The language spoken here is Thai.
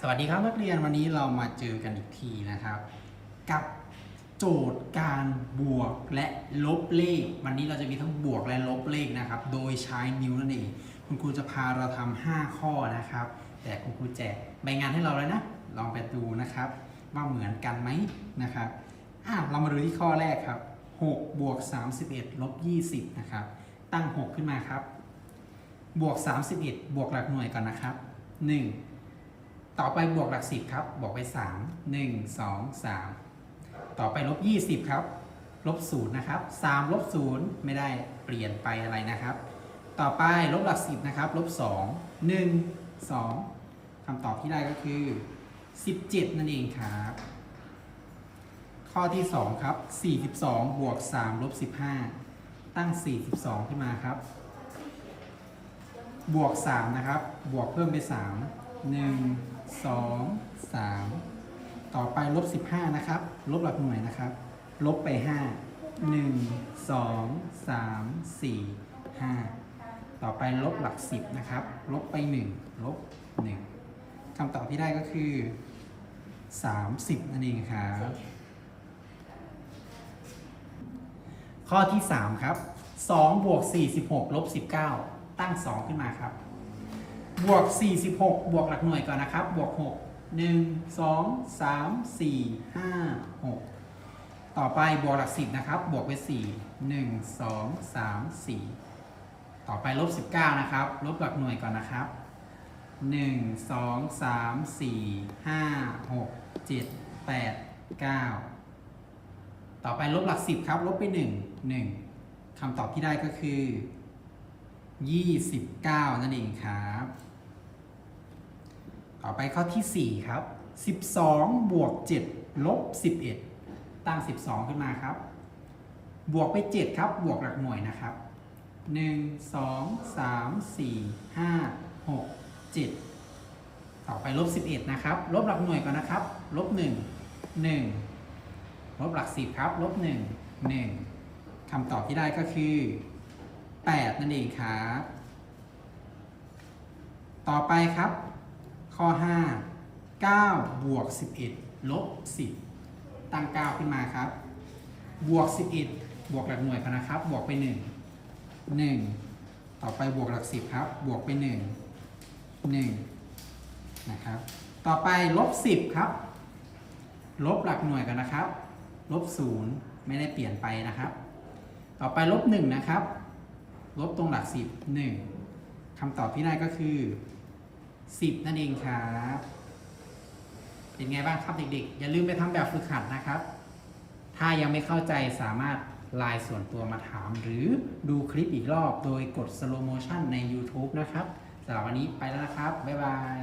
สวัสดีครับนักเรียนวันนี้เรามาเจอกันอีกทีนะครับ กับโจทย์การบวกและลบเลข วันนี้เราจะมีทั้งบวกและลบเลขนะครับ โดยใช้นิ้วนั่นเองคุณครูจะพาเราทำ5ข้อนะครับ แต่คุณครูแจกใบงานให้เราเลยนะ ลองไปดูนะครับ ว่าเหมือนกันไหมนะครับอะเรามาดูที่ข้อแรกครับ6บวก31ลบ20นะครับตั้ง 6 ขึ้นมาครับ บวก 31 บวกหลักหน่วยก่อนนะครับ 1 ต่อไปบวกหลัก10ครับ บวกไป 3 1 2 3 ต่อไปลบ 20 ครับ ลบ0นะครับ3ลบ0ไม่ได้เปลี่ยนไปอะไรนะครับ ต่อไปลบหลัก10นะครับ ลบ 2 1 2คำตอบที่ได้ก็คือ 17 นั่นเองครับ ข้อที่ 2 ครับ 42 บวก 3 ลบ 15 ตั้ง 42 ขึ้นมาครับ บวก 3 นะครับ บวกเพิ่มไป 3 1 2 3 ต่อไปลบ 15 นะครับ ลบหลักหน่วยนะครับ ลบไป 5 1 2 3 4 5 ต่อไปลบหลัก 10 นะครับ ลบไป 1 ลบ 1คำตอบที่ได้ก็คือ 30 นั่นเองครับ ข้อที่ 3 ครับ2บวก46ลบ19 ตั้ง 2 ขึ้นมาครับ บวก 46 บวกหลักหน่วยก่อนนะครับ บวก 6 1 2 3 4 5 6 ต่อไปบวกหลัก 10 นะครับ บวกไป 4 1 2 3 4 ต่อไปลบ 19 นะครับ ลบหลักหน่วยก่อนนะครับ 1 2 3 4 5 6 7 8 9 ต่อไปลบหลัก 10 ครับ ลบไป 1 1คำตอบที่ได้ก็คือ 29 นั่นเองครับ ต่อไปข้อที่ 4 ครับ 12 บวก 7 ลบ 11 ตั้ง 12 ขึ้นมาครับ บวกไป 7 ครับ บวกหลักหน่วยนะครับ 1 2 3 4 5 6 7 ต่อไปลบ 11 นะครับ ลบหลักหน่วยก่อนนะครับ ลบ 1 1 ลบหลัก 10 ครับ ลบ 1 1คำตอบที่ได้ก็คือ 8 นั่นเองครับ ต่อไปครับ ข้อ 5 9 บวก 11 ลบ 10 ตั้ง 9 ขึ้นมาครับ บวก 11 บวกหลักหน่วยกันนะครับ บวกไป 1 1 ต่อไปบวกหลัก 10 ครับ บวกไป 1 1 นะครับ ต่อไปลบ 10 ครับ ลบหลักหน่วยกันนะครับ ลบ 0 ไม่ได้เปลี่ยนไปนะครับ ต่อไปลบ 1 นะครับ ลบตรงหลัก10 1คำตอบที่ได้ก็คือ10นั่นเองครับ เป็นไงบ้างครับเด็กๆ อย่าลืมไปทำแบบฝึกหัดนะครับ ถ้ายังไม่เข้าใจสามารถไลน์ส่วนตัวมาถาม หรือดูคลิปอีกรอบโดยกดสโลโมชันใน YouTube นะครับสำหรับวันนี้ไปแล้วนะครับ บ๊ายบาย